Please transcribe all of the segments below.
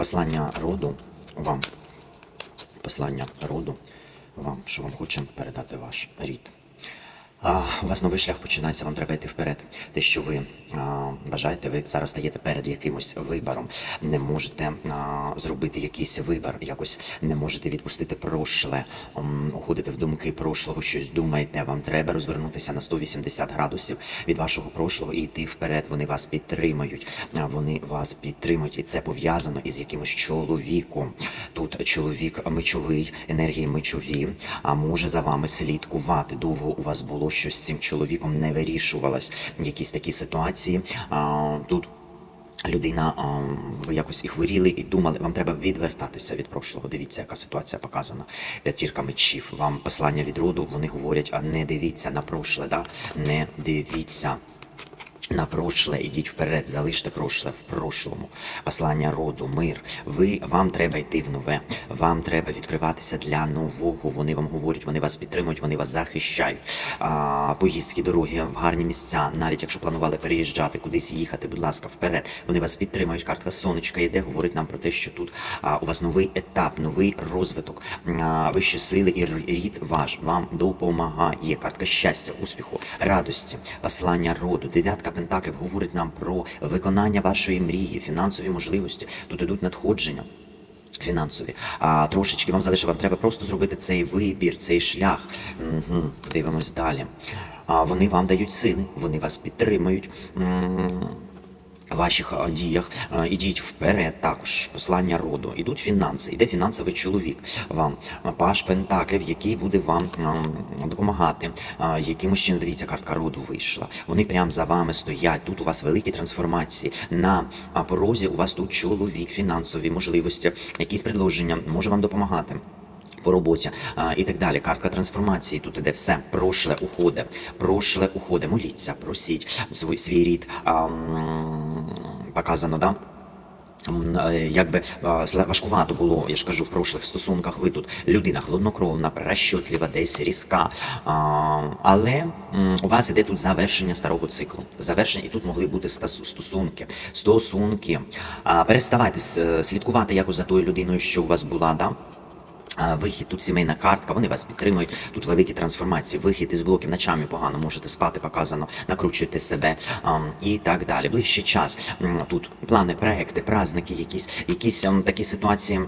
Послання роду вам. Послання роду вам, що вам хоче передати ваш рід. У вас новий шлях починається, вам треба йти вперед. Те, що ви а, бажаєте, ви зараз стаєте перед якимось вибором. Не можете а, зробити якийсь вибір, якось не можете відпустити прошле, уходите в думки прошлого, щось думаєте. Вам треба розвернутися на 180 градусів від вашого прошлого і йти вперед. Вони вас підтримають. Вони вас підтримують, і це пов'язано із якимось чоловіком. Тут чоловік мечовий, енергії мечові, а може за вами слідкувати. Довго у вас було щось з цим чоловіком не вирішувалось. Якісь такі ситуації. А, тут людина, ви якось і хворіли, і думали, вам треба відвертатися від прошлого. Дивіться, яка ситуація показана. П'ятірка мечів. Вам послання від роду, вони говорять, а не дивіться на прошле, да? не дивіться. На прошле, ідіть вперед, залиште прошле в прошлому. Послання роду, мир. Ви вам треба йти в нове. Вам треба відкриватися для нового. Вони вам говорять, вони вас підтримують, вони вас захищають. А, поїздки, дороги в гарні місця. Навіть якщо планували переїжджати, кудись їхати, будь ласка, вперед. Вони вас підтримують. Картка сонечка йде, говорить нам про те, що тут а, у вас новий етап, новий розвиток, а, вищі сили і рід ваш вам допомагає. Картка щастя, успіху, радості, послання роду. Дев'ятка пентаклів говорить нам про виконання вашої мрії, фінансові можливості. Тут ідуть надходження. Фінансові, а трошечки вам залишив, вам треба просто зробити цей вибір, цей шлях. Угу. Дивимось далі. А вони вам дають сили, вони вас підтримують. Ваших діях ідіть вперед, також послання роду. Ідуть фінанси, іде фінансовий чоловік вам, паш Пентаклів, який буде вам допомагати. А, Якимось чином, дивіться, картка роду вийшла. Вони прямо за вами стоять. Тут у вас великі трансформації. На порозі у вас тут чоловік, фінансові можливості, якісь предложення може вам допомагати по роботі а, і так далі. Картка трансформації тут іде все. Прошле уходе, прошле уходе. Моліться, просіть свій, свій рід. А, показано, да? Е, Якби а, важкувато було, я ж кажу, в прошлих стосунках ви тут людина хладнокровна, прощотлива, десь різка. Але у вас іде тут завершення старого циклу. Завершення, і тут могли бути стосунки. Стосунки. Переставайте слідкувати якось за тою людиною, що у вас була, да? Вихід, тут сімейна картка, вони вас підтримують. Тут великі трансформації. Вихід із блоків ночами погано можете спати, показано, накручуєте себе і так далі. Ближчий час. Тут плани, проекти, праздники, якісь, якісь такі ситуації.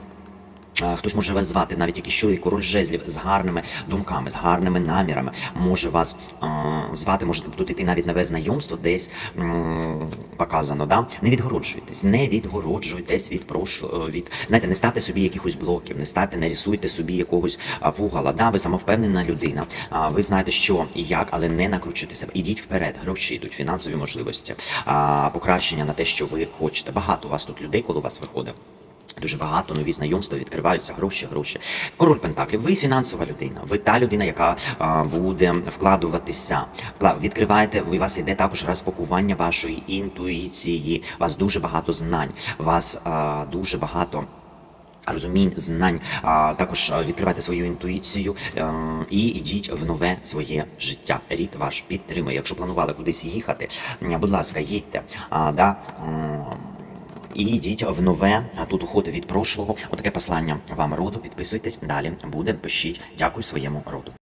Хтось може вас звати, навіть якийсь чоловік, король жезлів з гарними думками, з гарними намірами. Може вас а, звати, можете тут іти навіть нове знайомство, десь м, показано. Да? Не відгороджуйтесь, не відгороджуйтесь від прошлого, від знаєте, не ставте собі якихось блоків, не ставте, не рисуйте собі якогось пугала. Да, ви самовпевнена людина. А, ви знаєте, що і як, але не накручуйте себе. Ідіть вперед, гроші йдуть, фінансові можливості, а, покращення на те, що ви хочете. Багато у вас тут людей, коли у вас виходить. Дуже багато нові знайомства відкриваються, гроші, гроші. Король Пентаклів, ви фінансова людина. Ви та людина, яка а, буде вкладуватися. Відкриваєте, у вас іде також розпакування вашої інтуїції. У вас дуже багато знань, у вас а, дуже багато. Розумінь, знань, а також відкривайте свою інтуїцію е, і йдіть в нове своє життя. Рід ваш підтримує. Якщо планували кудись їхати, будь ласка, їдьте. А, да, і йдіть в нове, а тут уходи від прошлого. Отаке послання вам роду. Підписуйтесь далі. Буде, пишіть. Дякую своєму роду.